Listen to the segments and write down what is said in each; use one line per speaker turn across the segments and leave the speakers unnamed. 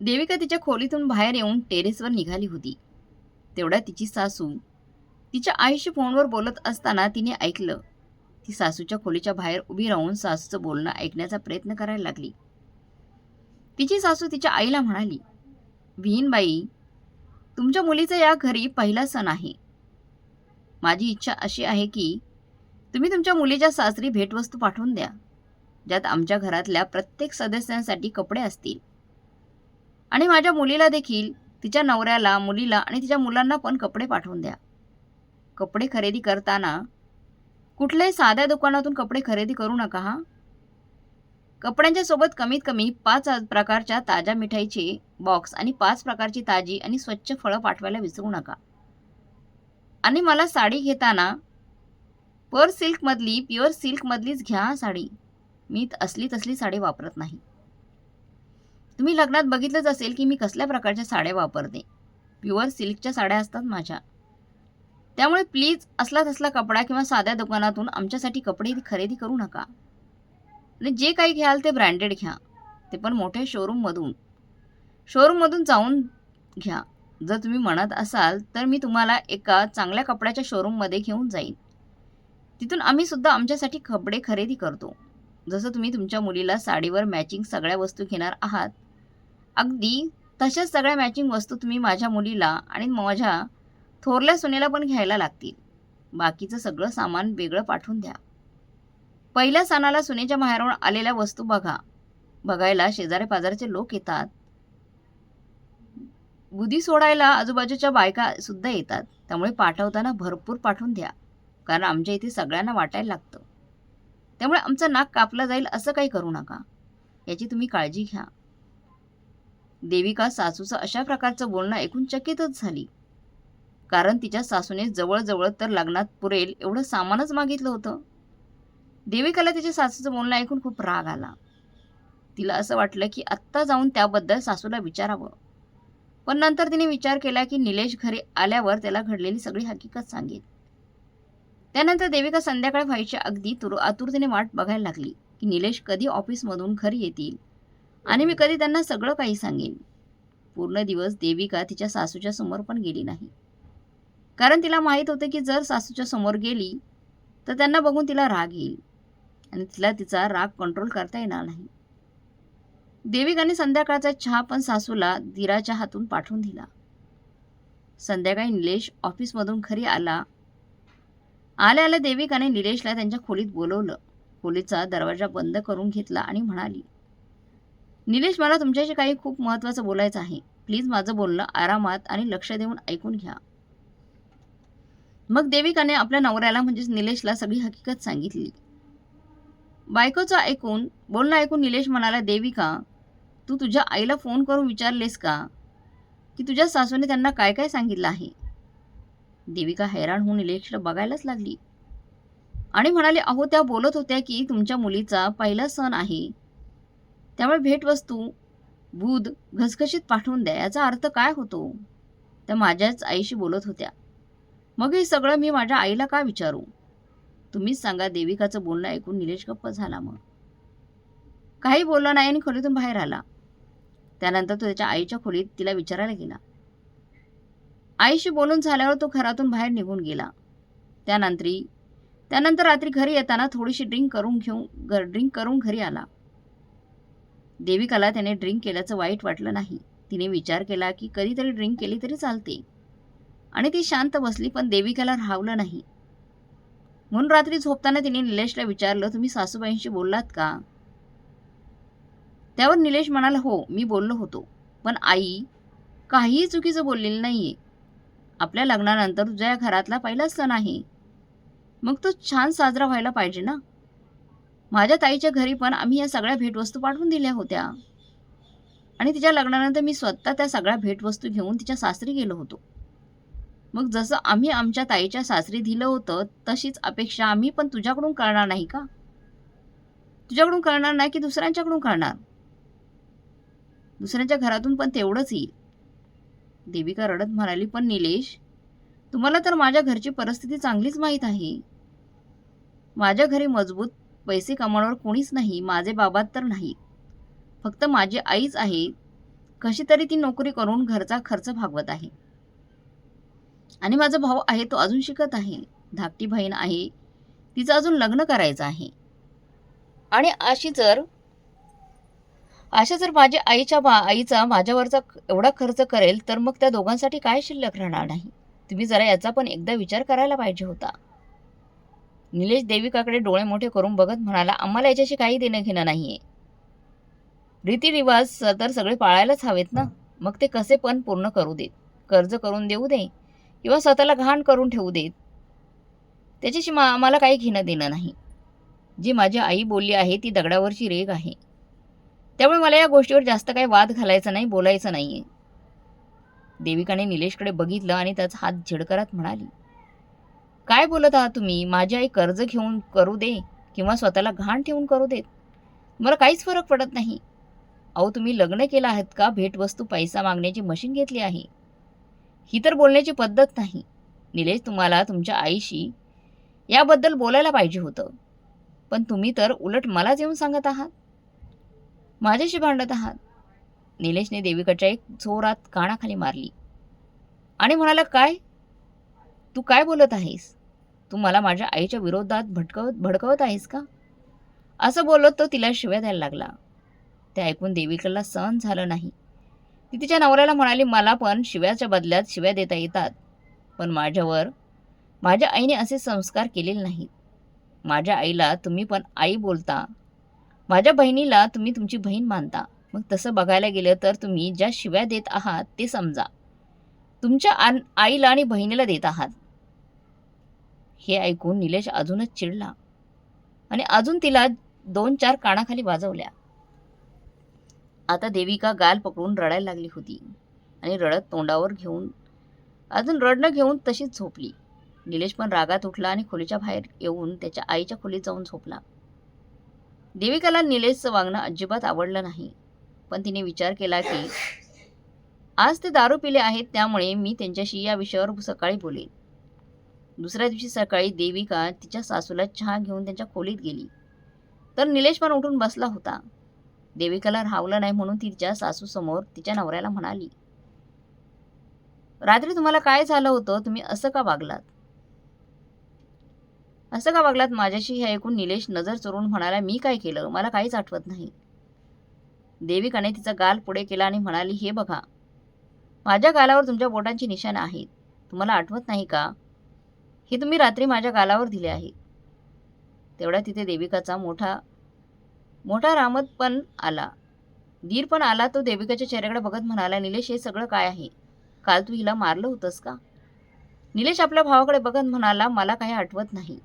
देविका तिच्या खोलीतून बाहेर येऊन टेरेसवर निघाली होती. तेवढ्या तिची सासू तिच्या आईशी फोनवर बोलत असताना तिने ऐकलं. ती सासूच्या खोलीच्या बाहेर उभी राहून सासूचं बोलणं ऐकण्याचा प्रयत्न करायला लागली. तिची सासू तिच्या आईला म्हणाली विहीनबाई तुमच्या मुलीचा या घरी पहिला सण आहे. माझी इच्छा अशी आहे की तुम्ही तुमच्या मुलीच्या सासरी भेटवस्तू पाठवून द्या. ज्यात आमच्या घरातल्या प्रत्येक सदस्यांसाठी कपडे असतील. आणि माझ्या मुलीला देखील तिच्या नवऱ्याला मुलीला आणि तिच्या मुलांना पण कपडे पाठवून द्या. कपडे खरेदी करताना कुठल्याही साध्या दुकानातून कपडे खरेदी करू नका हा. कपड्यांच्या सोबत कमीत कमी पाच प्रकारच्या ताज्या मिठाईचे बॉक्स आणि पाच प्रकारची ताजी आणि स्वच्छ फळं पाठवायला विसरू नका. आणि मला साडी घेताना पर सिल्कमधली प्युअर सिल्कमधलीच घ्या साडी. मी असली तसली साडी वापरत नाही. तुम्ही लग्नात बघितलंच असेल की मी कसल्या प्रकारच्या साड्या वापरते. प्युअर सिल्कच्या साड्या असतात माझ्या. त्यामुळे प्लीज असला तसला कपडा किंवा साध्या दुकानातून आमच्यासाठी कपडे खरेदी करू नका. आणि जे काही घ्याल ते ब्रँडेड घ्या. ते पण मोठ्या शोरूममधून शोरूममधून जाऊन घ्या. जर तुम्ही म्हणत असाल तर मी तुम्हाला एका चांगल्या कपड्याच्या शोरूममध्ये घेऊन जाईन. तिथून आम्ही सुद्धा आमच्यासाठी कपडे खरेदी करतो. जसं तुम्ही तुमच्या मुलीला साडीवर मॅचिंग सगळ्या वस्तू घेणार आहात अगदी तशाच सगळ्या मॅचिंग वस्तू तुम्ही माझ्या मुलीला आणि माझ्या थोरल्या सुनेला पण घ्यायला लागतील. बाकीचं सगळं सामान वेगळं पाठवून द्या. पहिल्या सणाला सुनेच्या माहेरावर आलेल्या वस्तू बघा. बघायला शेजारे पाजारचे लोक येतात. बुधी सोडायला आजूबाजूच्या बायका सुद्धा येतात. त्यामुळे पाठवताना भरपूर पाठवून द्या. कारण आमच्या इथे सगळ्यांना वाटायला लागतं. त्यामुळे आमचं नाक कापलं जाईल असं काही करू नका. याची तुम्ही काळजी घ्या. देविका सासूचं अशा प्रकारचं बोलणं ऐकून चकितच झाली. कारण तिच्या सासूने जवळजवळ तर लग्नात पुरेल एवढं सामानच मागितलं होतं. देविकाला तिच्या सासूचं बोलणं ऐकून खूप राग आला. तिला असं वाटलं की आत्ता जाऊन त्याबद्दल सासूला विचारावं. पण नंतर तिने विचार केला की निलेश घरी आल्यावर त्याला घडलेली सगळी हकीकत सांगेल. त्यानंतर देविका संध्याकाळ व्हायच्या अगदी तुर आतुरतेने वाट बघायला लागली की निलेश कधी ऑफिसमधून घरी येतील. आणि मी कधी त्यांना सगळं काही सांगेन. पूर्ण दिवस देविका तिच्या सासूच्या समोर पण गेली नाही. कारण तिला माहीत होतं की जर सासूच्या समोर गेली तर त्यांना बघून तिला राग येईल. आणि तिला तिचा राग कंट्रोल करता येणार नाही. देविकाने संध्याकाळचा चहा पण सासूला धीराच्या हातून पाठवून दिला. संध्याकाळी निलेश ऑफिसमधून घरी आला. आल्या आल्या देविकाने निलेशला त्यांच्या खोलीत बोलवलं. खोलीचा दरवाजा बंद करून घेतला आणि म्हणाली निलेश मला तुमच्याशी काही खूप महत्त्वाचं बोलायचं आहे. प्लीज माझं बोलणं आरामात आणि लक्ष देऊन ऐकून घ्या. मग देविकाने आपल्या नवऱ्याला म्हणजेच निलेशला सगळी हकीकत सांगितली. बायकोचं ऐकून बोलणं ऐकून निलेश म्हणाला देविका तू तुझ्या आईला फोन करून विचारलेस का? की तुझ्या सासूने त्यांना काय काय सांगितलं आहे? देविका हैराण होऊन निलेशला बघायलाच लागली. आणि म्हणाले अहो त्या बोलत होत्या की तुमच्या मुलीचा पहिला सण आहे. त्यामुळे भेटवस्तू बुध घसघशीत पाठवून द्या याचा अर्थ काय होतो? त्या माझ्याच आईशी बोलत होत्या. मग हे सगळं मी माझ्या आईला का विचारू? तुम्हीच सांगा देविकाचं बोलणं ऐकून निलेश गप्प झाला मग. काही बोलला नाही आणि खोलीतून बाहेर आला. त्यानंतर तो त्याच्या आईच्या खोलीत तिला विचारायला गेला. आईशी बोलून झाल्यावर तो घरातून बाहेर निघून गेला. त्यानंतर त्यानंतर रात्री घरी येताना थोडीशी ड्रिंक करून घेऊन ड्रिंक करून घरी आला. देविकाला त्याने ड्रिंक केल्याचं वाईट वाटलं नाही. तिने विचार केला की कधीतरी ड्रिंक केली तरी चालते. आणि ती शांत बसली पण देविकाला राहवलं नाही. म्हणून रात्री झोपताना तिने निलेशला विचारलं तुम्ही सासूबाईंशी बोललात का? त्यावर निलेश म्हणाला हो मी बोललो होतो. पण आई काहीही चुकीचं बोललेलं नाहीये. आपल्या लग्नानंतर तुझ्या या घरातला पहिलाच सण आहे. मग तो छान साजरा व्हायला पाहिजे ना? माझ्या ताईच्या घरी पण आम्ही या सगळ्या भेटवस्तू पाठवून दिल्या होत्या. आणि तिच्या लग्नानंतर मी स्वतः त्या सगळ्या भेटवस्तू घेऊन तिच्या सासरी गेलो होतो. मग जसं आम्ही आमच्या ताईच्या सासरी दिलं होतं तशीच अपेक्षा आम्ही पण तुझ्याकडून करणार नाही का? तुझ्याकडून करणार नाही की दुसऱ्यांच्याकडून करणार? दुसऱ्यांच्या घरातून पण तेवढंच येईल. देविका रडत म्हणाली पण निलेश तुम्हाला तर माझ्या घरची परिस्थिती चांगलीच माहीत आहे. माझ्या घरी मजबूत पैसे कमावणार कोणीच नाही माझे बाबा तर नाहीत. फक्त माझी आईच आहे. कशी तरी ती नोकरी करून घरचा खर्च भागवत आहे. आणि माझा भाऊ आहे तो अजून शिकत आहे. धाकटी बहीण आहे. तिचं अजून लग्न करायचं आहे. आणि अशी जर अशा जर माझ्या आईच्या बा आईचा माझ्यावरचा एवढा खर्च करेल तर मग त्या दोघांसाठी काय शिल्लक राहणार नाही? तुम्ही जरा याचा पण एकदा विचार करायला पाहिजे होता. निलेश देविकाकडे डोळे मोठे करून बघत म्हणाला आम्हाला याच्याशी काही देणं घेणं नाहीये. रीतिरिवाज तर सगळे पाळायलाच हवेत ना? मग ते कसे पण पूर्ण करू देत. कर्ज करून देऊ दे किंवा स्वतःला घाण करून ठेवू देत. त्याच्याशी मा आम्हाला काही घेणं देणं नाही. जी माझी आई बोलली आहे ती दगडावरची रेग आहे. त्यामुळे मला या गोष्टीवर जास्त काही वाद घालायचा नाही बोलायचं नाही आहे देविकाने निलेशकडे बघितलं आणि त्याचा हात झिडकरात म्हणाली काय बोलत आहात तुम्ही? माझी आई कर्ज घेऊन करू दे किंवा स्वतःला घाण ठेवून करू देत. मला काहीच फरक पडत नाही. अहो तुम्ही लग्न केलं आहेत का? भेटवस्तू पैसा मागण्याची मशीन घेतली आहे. ही तर बोलण्याची पद्धत नाही. निलेश तुम्हाला तुमच्या आईशी याबद्दल बोलायला पाहिजे होतं. पण तुम्ही तर उलट मलाच येऊन सांगत आहात. माझ्याशी भांडत आहात. निलेशने देविकाच्या एक जोरात कानाखाली मारली. आणि म्हणाला काय? तू काय बोलत आहेस? तू मला माझ्या आईच्या विरोधात भटकवत भडकवत आहेस का? असं बोलत तो तिला शिव्या द्यायला लागला. ते ऐकून देविकाला सहन झालं नाही. ती तिच्या नवऱ्याला म्हणाली मला पण शिव्याच्या बदल्यात शिव्या देता येतात. पण माझ्यावर माझ्या आईने असे संस्कार केलेले नाहीत. माझ्या आईला तुम्ही पण आई बोलता. माझ्या बहिणीला तुम्ही तुमची बहीण मानता. मग तसं बघायला गेलं तर तुम्ही ज्या शिव्या देत आहात ते समजा. तुमच्या आन आईला आणि बहिणीला देत आहात. हे ऐकून निलेश अजूनच चिडला. आणि अजून तिला दोन चार कानाखाली वाजवल्या. आता देविका गाल पकडून रडायला लागली होती आणि रडत तोंडावर घेऊन अजून रडणं घेऊन तशीच झोपली. निलेश पण रागात उठला आणि खोलीच्या बाहेर येऊन त्याच्या आईच्या खोलीत जाऊन झोपला. देविकाला निलेशचं वागणं अजिबात आवडलं नाही पण तिने विचार केला की आज ते दारू पिले आहेत त्यामुळे मी त्यांच्याशी या विषयावर सकाळी बोलेन. दुसऱ्या दिवशी सकाळी देविका तिच्या सासूला चहा घेऊन त्यांच्या खोलीत गेली. तर निलेश पण उठून बसला होता. देविकाला राहवलं नाही म्हणून ती तिच्या सासूसमोर तिच्या नवऱ्याला म्हणाली रात्री तुम्हाला काय झालं होतं? तुम्ही असं का वागलात? असं का वागलात? माझ्याशी हे ऐकून निलेश नजर चोरून म्हणाला मी काय केलं? मला काहीच आठवत नाही. देविकाने तिचा गाल पुढे केला आणि म्हणाली हे बघा माझ्या गालावर तुमच्या बोटांची निशाणं आहेत. तुम्हाला आठवत नाही का? हे तुम्ही रात्री माझ्या गालावर दिले आहे. तेवढ्या तिथे देविकाचा मोठा मोठा रामत पण आला. दीर पण आला तो देविकाच्या चेहऱ्याकडे बघत म्हणाला निलेश हे सगळं काय आहे? काल तू हिला मारलं होतंस का? निलेश आपल्या भावाकडे बघत म्हणाला मला काही आठवत नाही.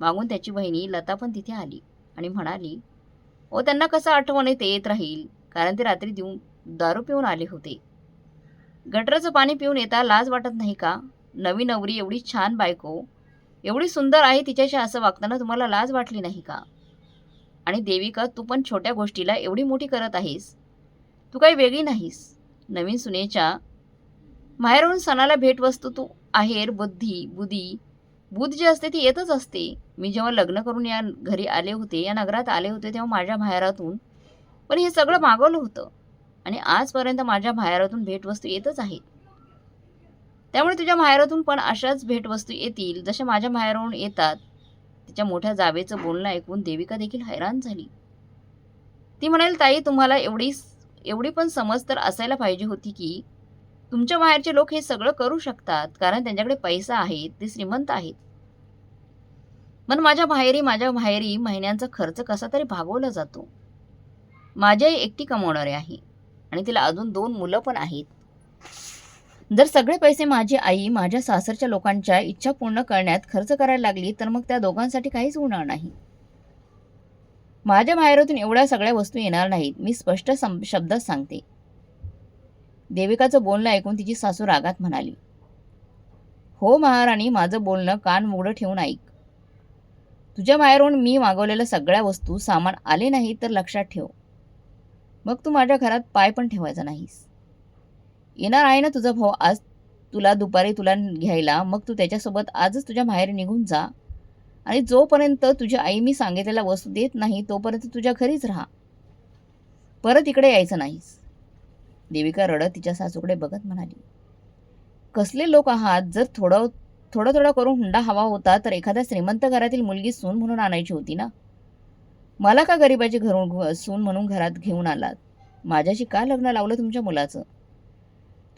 मागून त्याची बहिणी लता पण तिथे आली आणि म्हणाली ओ त्यांना कसं आठवण येते येत राहील? कारण ते रात्री देऊन दारू पिऊन आले होते. गटराचं पाणी पिऊन येता लाज वाटत नाही का? नवी नवरी एवढी छान बायको एवढी सुंदर आहे तिच्याशी असं वागताना तुम्हाला लाज वाटली नाही का? आणि देविका तू पण छोट्या गोष्टीला एवढी मोठी करत आहेस. तू काही वेगळी नाहीस. नवीन सुनेच्या माहेरून सणाला भेटवस्तू तू आहेर बुद्धी बुधी बुध जी असते ती येतच असते. मी जेव्हा लग्न करून या घरी आले होते या नगरात आले होते तेव्हा माझ्या माहेरातून पण हे सगळं मागवलं होतं. आणि आजपर्यंत माझ्या माहेरातून भेटवस्तू येतच आहेत. त्यामुळे तुझ्या माहेरातून पण अशाच भेटवस्तू येतील जशा माझ्या माहेराहून येतात. तिच्या मोठ्या जावेचं बोलणं ऐकून देविका देखील हैराण झाली. ती म्हणाली ताई तुम्हाला एवढी एवढी पण समज तर असायला पाहिजे होती की तुमच्या बाहेरचे लोक हे सगळं करू शकतात कारण त्यांच्याकडे पैसा आहे ते श्रीमंत आहेत. पण माझ्या बाहेरी माझ्या माहेरी महिन्यांचा खर्च कसा तरी भागवला जातो. माझी आई एकटी कमवणारी आहे आणि तिला अजून दोन मुलं पण आहेत. जर सगळे पैसे माझी आई माझ्या सासरच्या लोकांच्या इच्छा पूर्ण करण्यात खर्च करायला लागली तर मग त्या दोघांसाठी काहीच होणार नाही. माझ्या माहेरातून एवढ्या सगळ्या वस्तू येणार नाहीत मी स्पष्ट सं शब्दात सांगते. देविकाचं बोलणं ऐकून तिची सासू रागात म्हणाली. हो महाराणी माझं बोलणं कान मोडं ठेवून ऐक. तुझ्या माहेरून मी मागवलेल्या सगळ्या वस्तू सामान आले नाही तर लक्षात ठेव. मग तू माझ्या घरात पाय पण ठेवायचा नाहीस. येणार आहे ना तुझा भाऊ? आज तुला दुपारी तुला घ्यायला मग तू त्याच्यासोबत आजच तुझ्या बाहेर निघून जा. आणि जोपर्यंत तुझी आई मी सांगितलेल्या वस्तू देत नाही तोपर्यंत तुझ्या घरीच राहा. परत इकडे यायचं नाहीस. देविका रडत तिच्या सासूकडे बघत म्हणाली कसले लोक आहात? जर थोडं थोडं थोडं करून हुंडा हवा होता तर एखाद्या श्रीमंत घरातील मुलगी सून म्हणून आणायची होती ना? मला का गरिबाची घरून सून म्हणून घरात घेऊन आलात? माझ्याशी का लग्न लावलं तुमच्या मुलाचं?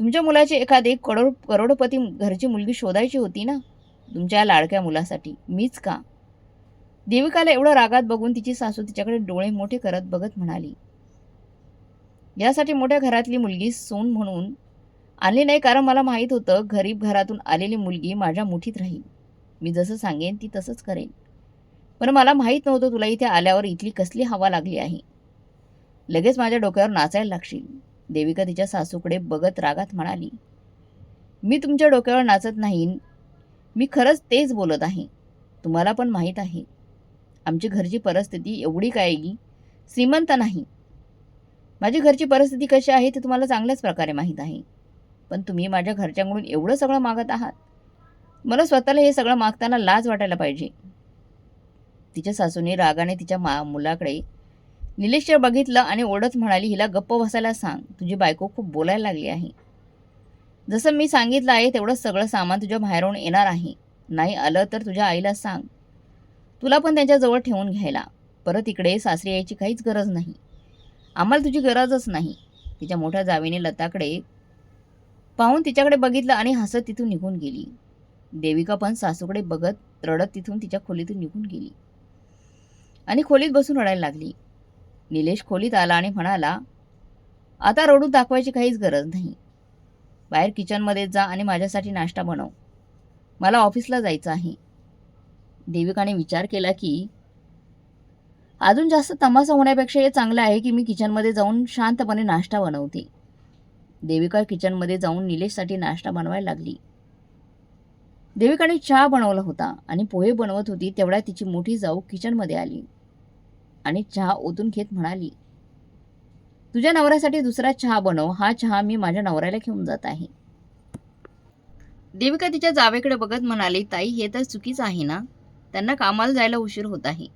तुमच्या मुलाची एखादी करोड करोडपती घरची मुलगी शोधायची होती ना? तुमच्या लाडक्या मुलासाठी. मीच का? देविकाला एवढं रागात बघून तिची सासू तिच्याकडे डोळे मोठे करत बघत म्हणाली यासाठी मोठ्या घरातली मुलगी सून म्हणून आणली नाही कारण मला माहीत होतं गरीब घरातून आलेली मुलगी माझ्या मुठीत राहील. मी जसं सांगेन ती तसंच करेन. पण मला माहीत नव्हतं तुला इथे आल्यावर इथली कसली हवा लागली आहे. लगेच माझ्या डोक्यावर नाचायला लागशील. देविका तिच्या सासूकडे बघत रागात म्हणाली मी तुमच्या डोक्यावर नाचत नाही. मी खरंच तेच बोलत आहे. तुम्हाला पण माहीत आहे. आमची घरची परिस्थिती एवढी काय की श्रीमंत नाही. माझी घरची परिस्थिती कशी आहे ते तुम्हाला चांगल्याच प्रकारे माहीत आहे. पण तुम्ही माझ्या घरच्यांकडून एवढं सगळं मागत आहात. मला स्वतःला हे सगळं मागताना लाज वाटायला पाहिजे. तिच्या सासूने रागाने तिच्या मा मुलाकडे निलेशवर बघितलं आणि ओढत म्हणाली हिला गप्प बसायला सांग. तुझी बायको खूप बोलायला लागली आहे. जसं मी सांगितलं आहे तेवढं सगळं सामान तुझ्या बाहेरून येणार आहे. नाही आलं तर तुझ्या आईला सांग. तुला पण त्यांच्याजवळ ठेवून घ्यायला. परत इकडे सासरी यायची काहीच गरज नाही. आम्हाला तुझी गरजच नाही. तिच्या मोठ्या जावीने लताकडे पाहून तिच्याकडे बघितलं आणि हसत तिथून निघून गेली. देविका पण सासूकडे बघत रडत तिथून तिच्या खोलीतून निघून गेली. आणि खोलीत बसून रडायला लागली. निलेश खोलीत आला आणि म्हणाला आता रडून दाखवायची काहीच गरज नाही. बाहेर किचनमध्ये जा आणि माझ्यासाठी नाश्ता बनव. मला ऑफिसला जायचं आहे. देविकाने विचार केला की अजून जास्त तमासा होण्यापेक्षा हे चांगलं आहे की मी किचनमध्ये जाऊन शांतपणे नाश्ता बनवते. देविका किचनमध्ये जाऊन निलेशसाठी नाश्ता बनवायला लागली. देविकाने चहा बनवला होता आणि पोहे बनवत होती तेवढ्या तिची मोठी जाऊ किचनमध्ये आली. आणि चहा ओतून घेत म्हणाली तुझ्या नवऱ्यासाठी दुसरा चहा बनव. हा चहा मी माझ्या नवऱ्याला घेऊन जात आहे. देविका तिच्या जावेकडे बघत म्हणाली ताई हे तर चुकीचं आहे ना? त्यांना कामाला जायला उशीर होत आहे.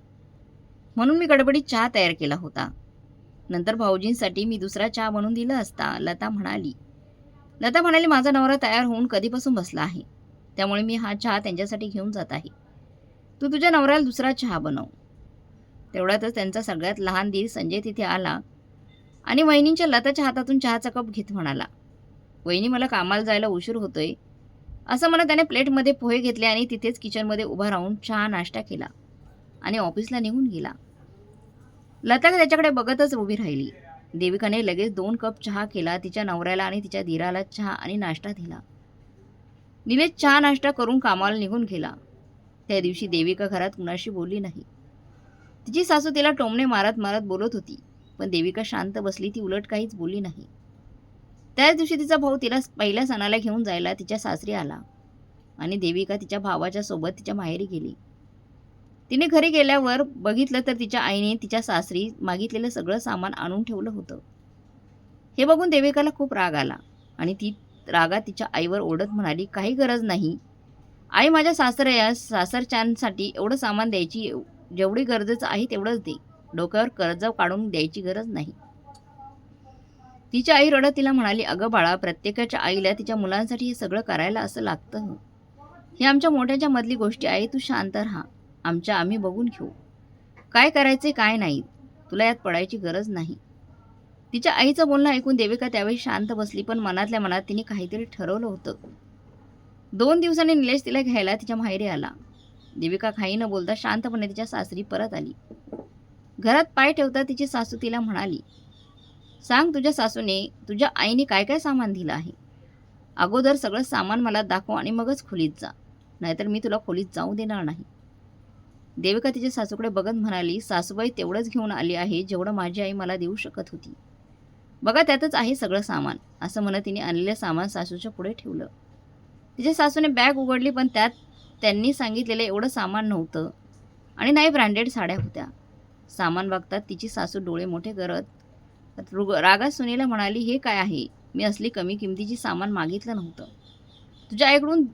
म्हणून मी गडबडीत चहा तयार केला होता. नंतर भाऊजींसाठी मी दुसरा चहा बनवून दिला असता लता म्हणाली लता म्हणाली माझा नवरा तयार होऊन कधीपासून बसला आहे. त्यामुळे मी हा चहा त्यांच्यासाठी घेऊन जात आहे. तू तुझ्या नवऱ्याला दुसरा चहा बनव. तेवढ्यातच त्यांचा सगळ्यात लहान दीर संजय तिथे आला आणि वहिनींच्या लताच्या हातातून चहाचा कप घेत म्हणाला वहिनी मला कामाला जायला उशीर होतोय. असं म्हणत त्याने प्लेटमध्ये पोहे घेतले आणि तिथेच किचनमध्ये उभा राहून चहा नाश्ता केला आणि ऑफिसला निघून गेला. लता त्याच्याकडे बघतच उभी राहिली. देविकाने लगेच दोन कप चहा केला तिच्या नवऱ्याला आणि तिच्या धीराला चहा आणि नाश्ता दिला. निलेश चहा नाश्ता करून कामाला निघून गेला. त्या दिवशी देविका घरात कुणाशी बोलली नाही. तिची सासू तिला टोमणे मारत मारत बोलत होती. पण देविका शांत बसली ती उलट काहीच बोलली नाही. त्याच दिवशी तिचा भाऊ तिला पहिल्या सणाला घेऊन जायला तिच्या सासरी आला. आणि देविका तिच्या भावाच्या सोबत तिच्या माहेरी गेली. तिने घरी गेल्यावर बघितलं तर तिच्या आईने तिच्या सासरी मागितलेलं सगळं सामान आणून ठेवलं होतं. हे बघून देविकाला खूप राग आला. आणि ती रागात तिच्या आईवर ओढत म्हणाली काही गरज नाही. आई माझ्या सासऱ्या सासरच्यांसाठी एवढं सामान द्यायची जेवढी गरजेचं आहे तेवढंच दे. डोक्यावर कर्ज काढून द्यायची गरज नाही. तिच्या आई रडत तिला म्हणाली अगं बाळा प्रत्येकाच्या आईला तिच्या मुलांसाठी हे सगळं करायला असं लागतं हे आमच्या मोठ्याच्या मधली गोष्टी आहे तू शांत राहा. आमच्या आम्ही बघून घेऊ. काय करायचे काय नाही. तुला यात पडायची गरज नाही. तिच्या आईचं बोलणं ऐकून देविका त्यावेळी शांत बसली पण मनातल्या मनात तिने काहीतरी ठरवलं होतं. दोन दिवसांनी निलेश तिला घ्यायला तिच्या माहेरी आला. देविका काही न बोलता शांतपणे तिच्या सासरी परत आली. घरात पाय ठेवता तिची सासू तिला म्हणाली सांग तुझ्या सासूने तुझ्या आईने काय काय सामान दिलं आहे? अगोदर सगळं सामान मला दाखव आणि मगच खोलीत जा. नाहीतर मी तुला खोलीत जाऊ देणार नाही. देविका तिच्या सासूकडे बघत म्हणाली सासूबाई तेवढंच घेऊन आली आहे जेवढं माझी आई मला देऊ शकत होती. बघा त्यातच आहे सगळं सामान असं म्हणत तिने आणलेलं सामान सासूच्या पुढे ठेवलं. तिच्या सासूने बॅग उघडली पण त्यात त्यांनी सांगितलेलं एवढं सामान नव्हतं. आणि नाही ब्रँडेड साड्या होत्या. सामान बघतात तिची सासू डोळे मोठे करत. रुग रागा सुनेला म्हणाली हे काय आहे? मी असली कमी किमतीची सामान मागितलं नव्हतं. तुझ्या आईकडून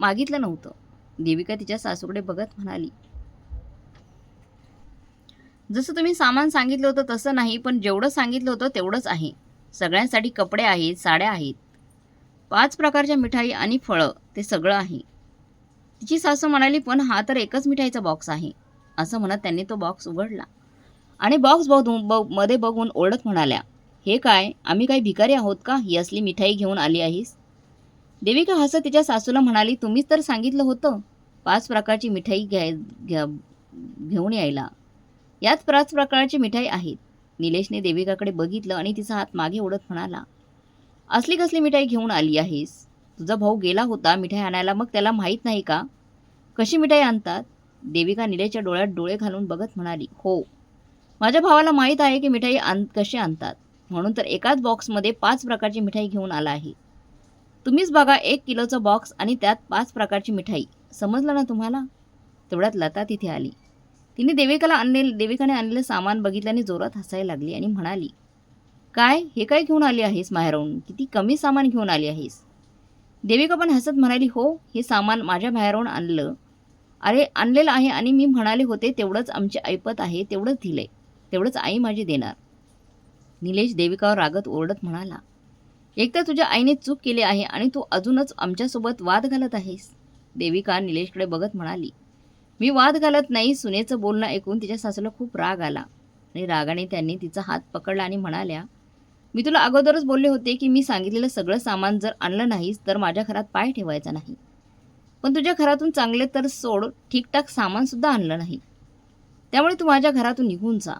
मागितलं नव्हतं. देविका तिच्या सासूकडे बघत म्हणाली जसं तुम्ही सामान सांगितलं होतं तसं नाही पण जेवढं सांगितलं होतं तेवढंच आहे. सगळ्यांसाठी कपडे आहेत साड्या आहेत. पाच प्रकारच्या मिठाई आणि फळं ते सगळं आहे. तिची सासू म्हणाली पण हा तर एकच मिठाईचा बॉक्स आहे. असं म्हणत त्यांनी तो बॉक्स उघडला. आणि बॉक्स बघून ब मध्ये बघून ओळख म्हणाल्या हे काय आम्ही काही भिकारी आहोत का? ही असली मिठाई घेऊन आली आहेस? देविका हसत तिच्या सासूला म्हणाली तुम्हीच तर सांगितलं होतं पाच प्रकारची मिठाई घ्याय घ्या घेऊन यायला. याच पाच प्रकारची मिठाई आहेत. निलेशने देविकाकडे बघितलं आणि तिचा हात मागे ओढत म्हणाला असली कसली मिठाई घेऊन आली आहेस? तुझा भाऊ गेला होता मिठाई आणायला मग त्याला माहीत नाही का? कशी मिठाई आणतात? देविका निलेच्या डोळ्यात डोळे घालून बघत म्हणाली हो. माझ्या भावाला माहीत आहे की मिठाई आण कशी आणतात. म्हणून तर एकाच बॉक्समध्ये पाच प्रकारची मिठाई घेऊन आला आहे. तुम्हीच बघा एक किलोचा बॉक्स आणि त्यात पाच प्रकारची मिठाई. समजलं ना तुम्हाला? तेवढ्यात लता तिथे आली. तिने देविकाला आणले देविकाने आणलेलं सामान बघितल्याने जोरात हसायला लागली आणि म्हणाली काय? हे काय घेऊन आली आहेस माहेरहून किती कमी सामान घेऊन आली आहेस? देविका पण हसत म्हणाली हो हे सामान माझ्या बाहेरून आणलं. अरे आणलेलं आहे आणि मी म्हणाले होते तेवढंच आमची ऐपत आहे तेवढंच दिलंय. तेवढंच आई माझी देणार. निलेश देविकावर रागत ओरडत म्हणाला एक तर तुझ्या आईने चूक केली आहे आणि तू अजूनच आमच्यासोबत वाद घालत आहेस. देविका निलेशकडे बघत म्हणाली मी वाद घालत नाही. सुनेचं बोलणं ऐकून तिच्या सासूला खूप राग आला आणि रागाने त्यांनी तिचा हात पकडला आणि म्हणाल्या मी तुला अगोदरच बोलले होते की मी सांगितलेलं सगळं सामान जर आणलं नाहीस तर माझ्या घरात पाय ठेवायचा नाही. पण तुझ्या घरातून चांगले तर सोड ठीकठाक सामानसुद्धा आणलं नाही. त्यामुळे तू माझ्या घरातून निघून जा.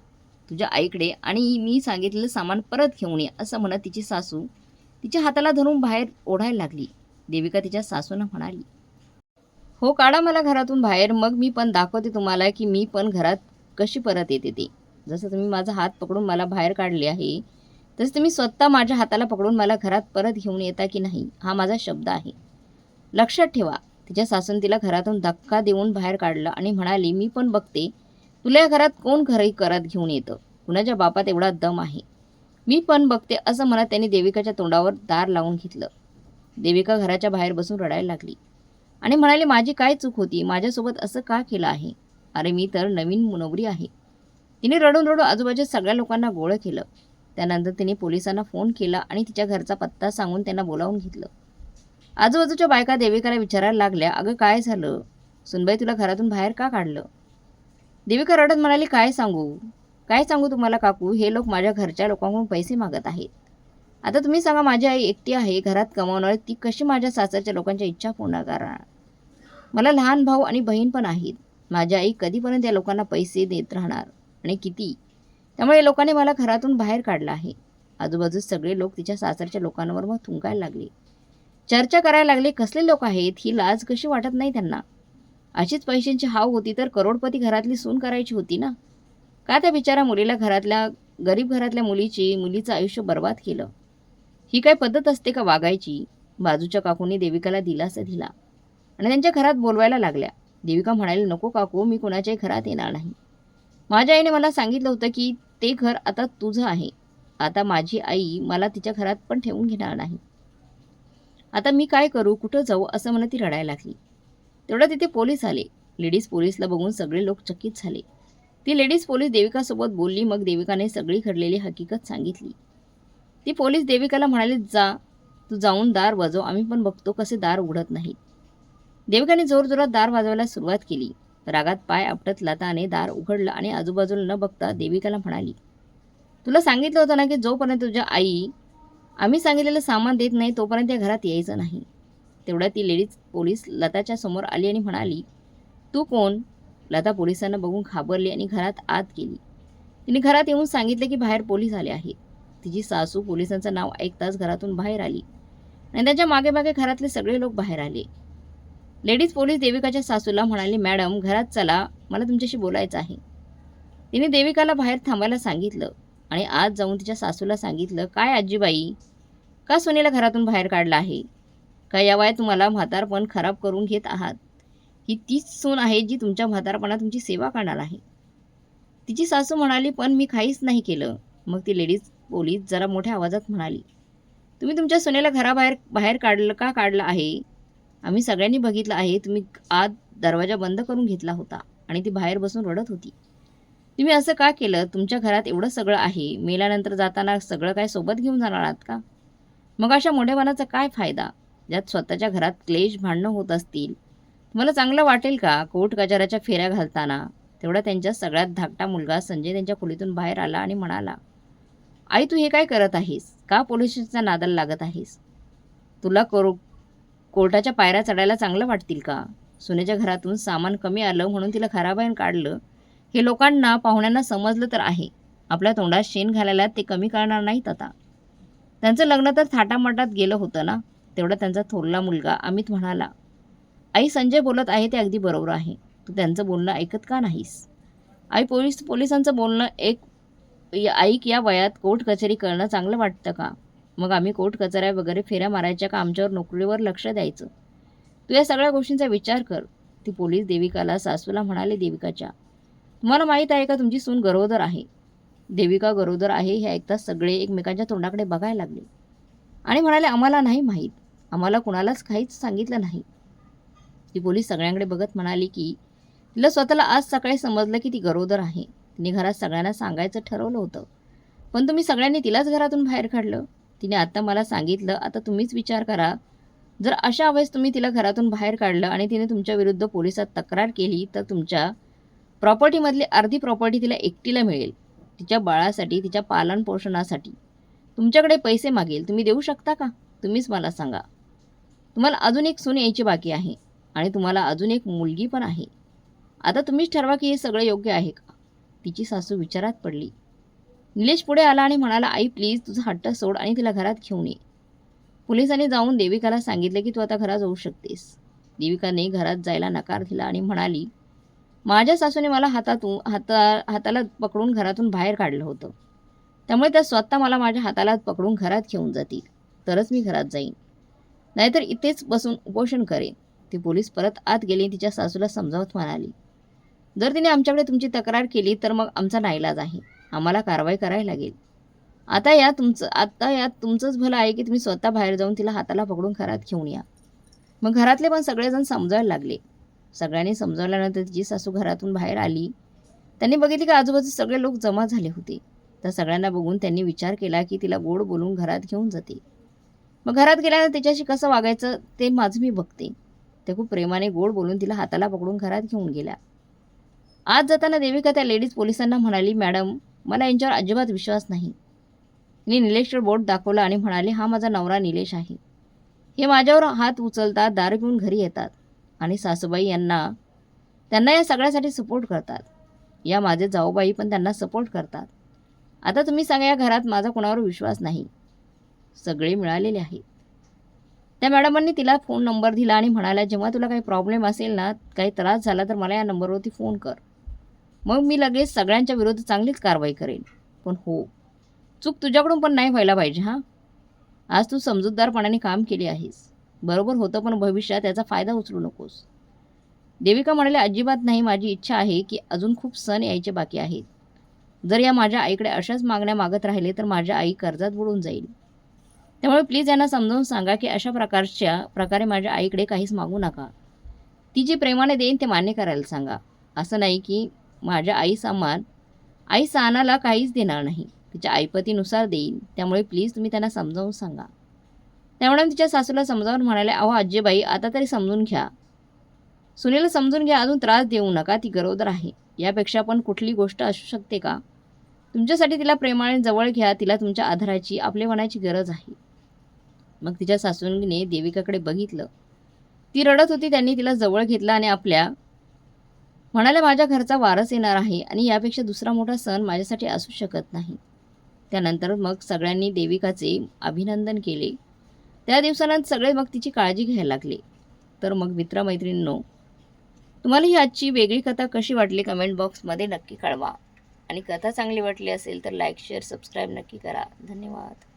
तुझ्या आईकडे आणि मी सांगितलेलं सामान परत घेऊन ये असं म्हणत तिची सासू तिच्या हाताला धरून बाहेर ओढायला लागली. देविका तिच्या सासूनं म्हणाली हो काढा मला घरातून बाहेर मग मी पण दाखवते तुम्हाला की मी पण घरात कशी परत येते ते. जसं तुम्ही माझा हात पकडून मला बाहेर काढले आहे तसं तुम्ही स्वतः माझ्या हाताला पकडून मला घरात परत घेऊन येता की नाही हा माझा शब्द आहे. लक्षात ठेवा तिच्या सासून तिला घरातून धक्का देऊन बाहेर काढलं आणि म्हणाली मी पण बघते तुला या घरात कोण घरी करत घेऊन येतं? कुणाच्या बापात एवढा दम आहे? मी पण बघते असं म्हणत त्यांनी देविकाच्या तोंडावर दार लावून घेतलं. देविका घराच्या बाहेर बसून रडायला लागली. आणि म्हणाली माझी काय चूक होती? माझ्यासोबत असं का केलं आहे? अरे मी तर नवीन नोकरी आहे. तिने रडून रडून आजूबाजूच्या सगळ्या लोकांना गोळं केलं. त्यानंतर तिने पोलिसांना फोन केला आणि तिच्या घरचा पत्ता सांगून त्यांना बोलावून घेतलं. आजूबाजूच्या बायका देविकाला विचारायला लागल्या अगं काय झालं? सुनबाई तुला घरातून बाहेर का काढलं? देविका रडत म्हणाली काय सांगू? काय सांगू तुम्हाला काकू? हे लोक माझ्या घरच्या लोकांकडून पैसे मागत आहेत. आता तुम्ही सांगा माझी आई एकटी आहे घरात कमावणार ती कशी माझ्या सासरच्या लोकांच्या इच्छा पूर्ण करणार? मला लहान भाऊ आणि बहीण पण आहेत. माझी आई कधीपर्यंत या लोकांना पैसे देत राहणार? आणि किती? त्यामुळे लोकांनी मला घरातून बाहेर काढलं आहे. आजूबाजू सगळे लोक तिच्या सासरच्या लोकांवर मग थुंकायला लागले. चर्चा करायला लागले कसले लोक आहेत? ही लाज कशी वाटत नाही त्यांना? अशीच पैशांची हाव होती तर करोडपती घरातली सून करायची होती ना? का त्या बिचारा मुलीला घरातल्या गरीब घरातल्या मुलीची मुलीचं आयुष्य बर्बाद केलं? ही काय पद्धत असते का वागायची? बाजूच्या काकूंनी देविकाला दिलासा दिला. आणि त्यांच्या घरात बोलवायला लागल्या. देविका म्हणाली नको काकू मी कुणाच्याही घरात येणार नाही. माझ्या आईने मला सांगितलं होतं की ते घर आता तुझं आहे. आता माझी आई मला तिच्या घरात पण ठेवून घेणार नाही. आता मी काय करू कुठं जाऊ असं म्हणत ती रडायला लागली. तेवढ्या तिथे पोलीस आले. लेडीज पोलीसला बघून सगळे लोक चकित झाले. ती लेडीज पोलीस देविकासोबत बोलली मग देविकाने सगळी घडलेली हकीकत सांगितली. ती पोलीस देविकाला म्हणाले जा तू जाऊन दार वाजव आम्ही पण बघतो कसे दार उघडत नाहीत. देविकाने जोरजोरात दार वाजवायला सुरुवात केली. रागात पाय आपटत लताने दार उघडलं आणि आजूबाजूला न बघता देविकाला म्हणाली तुला सांगितलं होतं ना की जोपर्यंत तुझ्या आई आम्ही सांगितलेलं सामान देत नाही तोपर्यंत या घरात यायचं नाही. तेवढ्या ती लेडीज पोलीस लताच्या समोर आली आणि म्हणाली तू कोण? लता पोलिसांना बघून घाबरली आणि घरात आत गेली. तिने घरात येऊन सांगितले की बाहेर पोलीस आले आहेत. तिची सासू पोलिसांचं नाव ऐकताच घरातून बाहेर आली आणि त्यांच्या मागे मागे घरातले सगळे लोक बाहेर आले. लेडीज पोलीस देविकाच्या सासूला म्हणाले मॅडम घरात चला मला तुमच्याशी बोलायचं आहे. तिने देविकाला बाहेर थांबायला सांगितलं आणि आज जाऊन तिच्या सासूला सांगितलं काय आजीबाई का सोनीला घरातून बाहेर काढलं आहे? का या वयात तुम्हाला म्हातारपण खराब करून घेत आहात? ही तीच सून आहे जी तुमच्या म्हातारपणात तुमची सेवा करणार आहे. तिची सासू म्हणाली पण मी काहीच नाही केलं. मग ती लेडीज पोलीस जरा मोठ्या आवाजात म्हणाली तुम्ही तुमच्या सुनेला घराबाहेर बाहेर काढलं का काढलं आहे? आम्ही सगळ्यांनी बघितलं आहे तुम्ही आत दरवाजा बंद करून घेतला होता आणि ती बाहेर बसून रडत होती. तुम्ही असं का केलं? तुमच्या घरात एवढं सगळं आहे मेल्यानंतर जाताना सगळं काय सोबत घेऊन जाणार आहात का? मग अशा मोठेपणाचा काय फायदा? ज्यात स्वतःच्या घरात क्लेश भांडणं होत असतील. तुम्हाला चांगलं वाटेल का? कोर्ट कचाऱ्याच्या फेऱ्या घालताना. तेवढा त्यांच्या सगळ्यात धाकटा मुलगा संजय त्यांच्या खोलीतून बाहेर आला आणि म्हणाला आई तू हे काय करत आहेस? का पोलिसांच्या नादाला लागत आहेस? तुला करो कोर्टाच्या पायऱ्या चढायला चांगलं वाटतील का? सुनेच्या घरातून सामान कमी आलं म्हणून तिला घराबाहेर काढलं. हे लोकांना पाहुण्यांना समजलं तर आहे. आपल्या तोंडात शेण घालायला ते कमी करणार नाहीत आता. त्यांचं लग्न तर थाटामाटात गेलं होतं ना? तेवढा त्यांचा थोरला मुलगा अमित म्हणाला आई संजय बोलत आहे ते अगदी बरोबर आहे. तू त्यांचं बोलणं ऐकत का नाहीस? आई पोलीस पोलिसांचं बोलणं एक ऐक या वयात कोर्ट कचेरी करणं चांगलं वाटतं का? मग आम्ही कोर्ट कचऱ्या वगैरे फेऱ्या मारायच्या का आमच्यावर नोकरीवर लक्ष द्यायचं? तू या सगळ्या गोष्टींचा विचार कर. ती पोलीस देविकाला सासूला म्हणाले देविकाच्या तुम्हाला माहीत आहे का तुमची सून गरोदर आहे? देविका गरोदर आहे हे ऐकताच सगळे एकमेकांच्या तोंडाकडे बघायला लागले. आणि म्हणाले आम्हाला नाही माहीत. आम्हाला कुणालाच काहीच सांगितलं नाही. ती पोलीस सगळ्यांकडे बघत म्हणाली की तिला स्वतःला आज सकाळी समजलं की ती गरोदर आहे. तिने घरात सगळ्यांना सांगायचं ठरवलं होतं. पण तुम्ही सगळ्यांनी तिलाच घरातून बाहेर काढलं. तिने आता मला सांगितलं आता तुम्हीच विचार करा. जर अशा वेळेस तुम्ही तिला घरातून बाहेर काढलं आणि तिने तुमच्या विरुद्ध पोलिसात तक्रार केली तर तुमच्या प्रॉपर्टीमधली अर्धी प्रॉपर्टी तिला एकटीला मिळेल. तिच्या बाळासाठी तिच्या पालनपोषणासाठी तुमच्याकडे पैसे मागेल. तुम्ही देऊ शकता का? तुम्हीच मला सांगा. तुम्हाला अजून एक सून यायची बाकी आहे आणि तुम्हाला अजून एक मुलगी पण आहे. आता तुम्हीच ठरवा की हे सगळं योग्य आहे का? तिची सासू विचारात पडली. निलेश पुढे आला आणि म्हणाला आई प्लीज तुझा हट्ट सोड आणि तिला घरात घेऊन ये. पोलिसांनी जाऊन देविकाला सांगितले की तू आता घरात जाऊ शकतेस. देविकाने घरात जायला नकार दिला आणि म्हणाली माझ्या सासूने मला हातातून हाता हाताला पकडून घरातून बाहेर काढलं होतं. त्यामुळे त्या स्वतः मला माझ्या हाताला पकडून घरात घेऊन जातील. तरच मी घरात जाईन. नाहीतर इथेच बसून उपोषण करेन. ती पोलीस परत आत गेली तिच्या सासूला समजावत म्हणाली जर तिने आमच्याकडे तुमची तक्रार केली तर मग आमचा नाईलाज आहे. आम्हाला कारवाई करायला लागेल. आता या तुमचं आता यात तुमचंच भलं आहे की तुम्ही स्वतः बाहेर जाऊन तिला हाताला पकडून घरात घेऊन या. मग घरातले पण सगळेजण समजायला लागले. सगळ्यांनी समजावल्यानंतर तिची सासू घरातून बाहेर आली त्यांनी बघितले की आजूबाजू सगळे लोक जमा झाले होते. तर सगळ्यांना बघून त्यांनी विचार केला की तिला गोड बोलून घरात घेऊन जाते. मग घरात गेल्यानंतर तिच्याशी कसं वागायचं ते माझं मी बघते. ते खूप प्रेमाने गोड बोलून तिला हाताला पकडून घरात घेऊन गेल्या. आज जाताना देविका त्या लेडीज पोलिसांना म्हणाली मॅडम मला यांच्यावर अजिबात विश्वास नाही. मी निलेशवर बोट दाखवला आणि म्हणाले हा माझा नवरा निलेश आहे. हे माझ्यावर हात उचलतात दारू पिऊन घरी येतात आणि सासूबाई यांना त्यांना या सगळ्यासाठी सपोर्ट करतात. या माझे जाऊबाई पण त्यांना सपोर्ट करतात. आता तुम्ही सांगा या घरात माझा कोणावर विश्वास नाही. सगळे मिळालेले आहेत. त्या मॅडमांनी तिला फोन नंबर दिला आणि म्हणाल्या जेव्हा तुला काही प्रॉब्लेम असेल ना काही त्रास झाला तर मला या नंबरवरती फोन कर. मग मी लगेच सगळ्यांच्या विरुद्ध चांगलीच कारवाई करेन. पण हो चूक तुझ्याकडून पण नाही व्हायला पाहिजे हां? आज तू समजूतदारपणाने काम केले आहेस. बरोबर होतं पण भविष्यात याचा फायदा उचलू नकोस. देविका म्हणाले अजिबात नाही माझी इच्छा आहे की अजून खूप सण यायचे बाकी आहेत. जर या माझ्या आईकडे अशाच मागण्या मागत राहिले तर माझ्या आई कर्जात बुडून जाईल. त्यामुळे प्लीज यांना समजावून सांगा की अशा प्रकारच्या प्रकारे माझ्या आईकडे काहीच मागू नका. ती जे प्रेमाने देईन ते मान्य करायला सांगा. असं नाही की माझ्या आई सामान आई सानाला काहीच देणार नाही. तिच्या आईपतीनुसार देईन. त्यामुळे प्लीज तुम्ही त्यांना समजावून सांगा. त्यामुळे तिच्या सासूला समजावून म्हणाले अहो आजीबाई आता तरी समजून घ्या. सुनीला समजून घ्या अजून त्रास देऊ नका ती गरोदर आहे. यापेक्षा पण कुठली गोष्ट असू शकते का? तुमच्यासाठी तिला प्रेमाने जवळ घ्या तिला तुमच्या आधाराची आपले म्हणायची गरज आहे. मग तिच्या सासूने देविकाकडे बघितलं. ती रडत होती त्यांनी तिला जवळ घेतलं आणि आपल्या म्हणाले माझ्या घरचा वारस येणार आहे आणि यापेक्षा दुसरा मोठा सण माझ्यासाठी असू शकत नाही. त्यानंतर मग सगळ्यांनी देविकाचे अभिनंदन केले. त्या दिवसानंतर सगळे मग तिची काळजी घ्यायला लागले. तर मग मित्रमैत्रिणींनो तुम्हाला ही आजची वेगळी कथा कशी वाटली कमेंट बॉक्समध्ये नक्की कळवा. आणि कथा चांगली वाटली असेल तर लाईक शेअर सबस्क्राईब नक्की करा. धन्यवाद.